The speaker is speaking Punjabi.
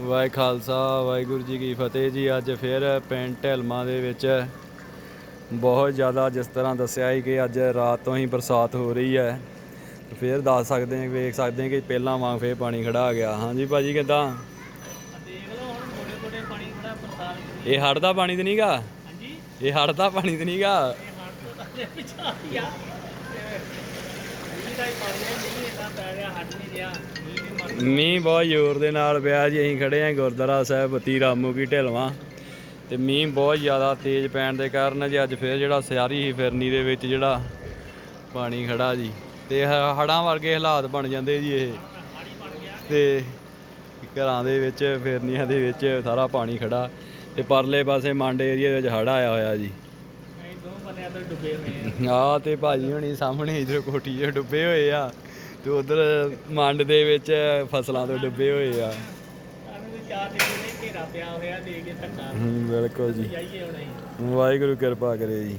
ਵਾਹਿ ਖਾਲਸਾ ਵਾਹਿਗੁਰੂ ਜੀ ਕੀ ਫਤਿਹ ਜੀ। ਅੱਜ ਫਿਰ ਪਿੰਡ ਢਲਮਾ ਦੇ ਵਿੱਚ ਬਹੁਤ ਜ਼ਿਆਦਾ ਜਿਸ ਤਰ੍ਹਾਂ ਦੱਸਿਆ ਸੀ ਕਿ ਅੱਜ ਰਾਤ ਤੋਂ ਹੀ ਬਰਸਾਤ ਹੋ ਰਹੀ ਹੈ। ਫਿਰ ਦੱਸ ਸਕਦੇ ਹਾਂ, ਵੇਖ ਸਕਦੇ ਹਾਂ ਕਿ ਪਹਿਲਾਂ ਵਾਂਗ ਫੇਰ ਪਾਣੀ ਖੜਾ ਆ ਗਿਆ। ਹਾਂਜੀ ਭਾਜੀ, ਕਿਦਾਂ? ਦੇਖ ਇਹ ਹੜ੍ਹ ਦਾ ਪਾਣੀ ਤੇ ਨਹੀਂਗਾ? ਹਾਂਜੀ ਇਹ ਹੜ੍ਹ ਦਾ ਪਾਣੀ ਤੇ ਨਹੀਂਗਾ? ਇਹ ਹੜ ਤੋਂ ਤਾਂ ਜੇ ਆ ਮੀਂਹ ਦਾ ਪਾਣੀ ਨਹੀਂ ਇਹਦਾ ਪੈ ਰਿਹਾ ਹਟ ਨਹੀਂ ਰਿਹਾ ਮੀਂਹ ਬਹੁਤ ਜ਼ੋਰ ਦੇ ਨਾਲ ਪਿਆ ਜੀ ਅਸੀਂ ਖੜੇ ਆਂ ਗੁਰਦੁਆਰਾ ਸਾਹਿਬ ਬਤੀ ਰਾਮੂ ਕੀ ਢਲਵਾ। ਤੇ ਮੀਂਹ ਬਹੁਤ ਜ਼ਿਆਦਾ ਤੇਜ਼ ਪੈਣ ਦੇ ਕਾਰਨ ਜੀ ਅੱਜ ਫਿਰ ਜਿਹੜਾ ਸਿਆਰੀ ਸੀ ਫਿਰਨੀ ਦੇ ਵਿੱਚ ਜਿਹੜਾ ਪਾਣੀ ਖੜਾ ਜੀ। ਤੇ ਹ- ਹੜ੍ਹਾਂ ਵਰਗੇ ਹਾਲਾਤ ਬਣ ਜਾਂਦੇ ਜੀ ਇਹ। ਤੇ ਘਰਾਂ ਦੇ ਵਿੱਚ ਫਿਰਨੀਆਂ ਦੇ ਵਿੱਚ ਸਾਰਾ ਪਾਣੀ ਖੜਾ ਤੇ ਪਰਲੇ ਪਾਸੇ ਮੰਡ ਏਰੀਆ ਵਿੱਚ ਹੜ੍ਹ ਆਇਆ ਹੋਇਆ ਜੀ। ਆ। ਤੇ ਭਾਜੀ ਹੁਣੀ ਸਾਹਮਣੇ ਇਧਰ ਕੋਠੀ 'ਚ ਡੁੱਬੇ ਹੋਏ ਆ। ਤੇ ਉਧਰ ਮੰਡ ਦੇ ਵਿੱਚ ਫਸਲਾਂ ਤੋਂ ਡੁੱਬੇ ਹੋਏ ਆ। ਬਿਲਕੁਲ ਜੀ। ਵਾਹਿਗੁਰੂ ਕਿਰਪਾ ਕਰੇ ਜੀ।